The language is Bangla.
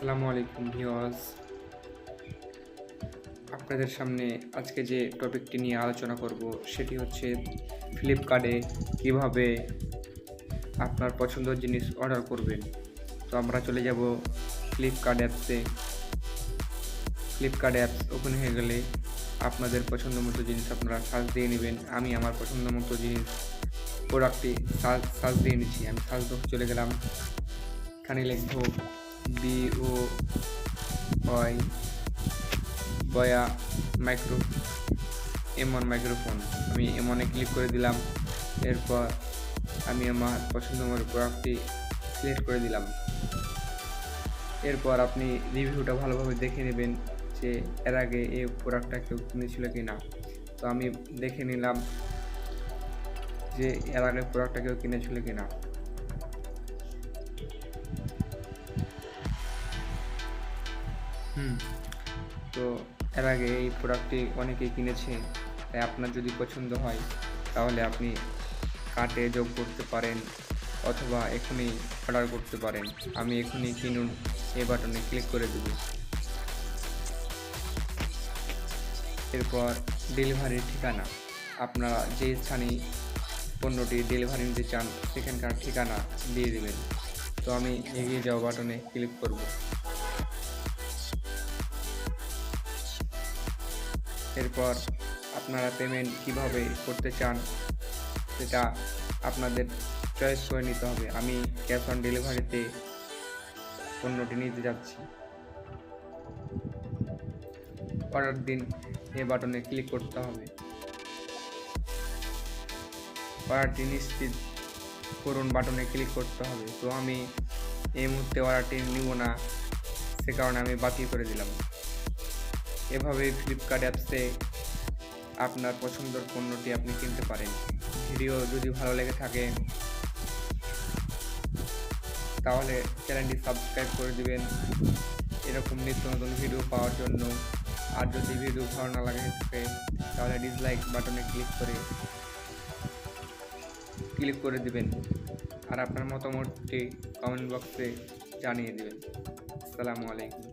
আসসালামু আলাইকুম ভিওয়ার্স আপনাদের সামনে আজকে যে টপিকটি নিয়ে আলোচনা করব, সেটি হচ্ছে ফ্লিপকার্টে কীভাবে আপনার পছন্দের জিনিস অর্ডার করবেন। তো আমরা চলে যাব ফ্লিপকার্ট অ্যাপসে ফ্লিপকার্ট অ্যাপস ওপেন হয়ে গেলে আপনাদের পছন্দ মতো জিনিস আপনারা সার্চ দিয়ে নেবেন। আমি আমার পছন্দ মতো জিনিস প্রোডাক্টটি সার্চ সার্চ দিয়ে নিচ্ছি। আমি সার্চ চলে গেলাম। এখানে লিখব B O Y Boya micro এমন মাইক্রোফোন আমি এমনে ক্লিক করে দিলাম, এরপর আমি আমার পছন্দ মতো প্রোডাক্টটি সিলেক্ট করে দিলাম। এরপর আপনি রিভিউটা ভালোভাবে দেখে নেবেন যে এর আগে এই প্রোডাক্টটা কেউ কিনেছিল কি না তো আমি দেখে নিলাম যে এর আগে প্রোডাক্টটা কেউ কিনেছিল কি না তো এর আগে এই প্রোডাক্টটি অনেকেই কিনেছে, তাই আপনার যদি পছন্দ হয়, তাহলে আপনি কার্টে যোগ করতে পারেন অথবা এখনই অর্ডার করতে পারেন। আমি এখনই কিনুন, এই বাটনে ক্লিক করে দেব। এরপর ডেলিভারির ঠিকানা। আপনারা যে স্থানে পণ্যটি ডেলিভারি নিতে চান, সেখানকার ঠিকানা দিয়ে দেবেন। তো আমি এগিয়ে যাওয়া বাটনে ক্লিক করব। এরপর আপনারা পেমেন্ট কীভাবে করতে চান, সেটা আপনাদের চয়েস করে নিতে হবে। আমি ক্যাশ অন ডেলিভারিতে পণ্যটি নিতে যাচ্ছি। অর্ডার দিন, এ বাটনে ক্লিক করতে হবে। অর্ডারটি নিশ্চিত করুন বাটনে ক্লিক করতে হবে। তো আমি এই মুহূর্তে অর্ডারটি নিব না, সে কারণে আমি বাতিল করে দিলাম। এভাবে ফ্লিপকার্ট অ্যাপসে আপনার পছন্দের পণ্যটি আপনি কিনতে পারেন। ভিডিও যদি ভালো লেগে থাকে, তাহলে চ্যানেলটি সাবস্ক্রাইব করে দিবেন। এরকম নিত্য নতুন ভিডিও পাওয়ার জন্য। আর যদি ভিডিও ভালো না লাগে থাকে, তাহলে ডিসলাইক বাটনে ক্লিক করে ক্লিক করে দিবেন। আর আপনার মতামতটি কমেন্ট বক্সে জানিয়ে দেবেন। আসসালামু আলাইকুম।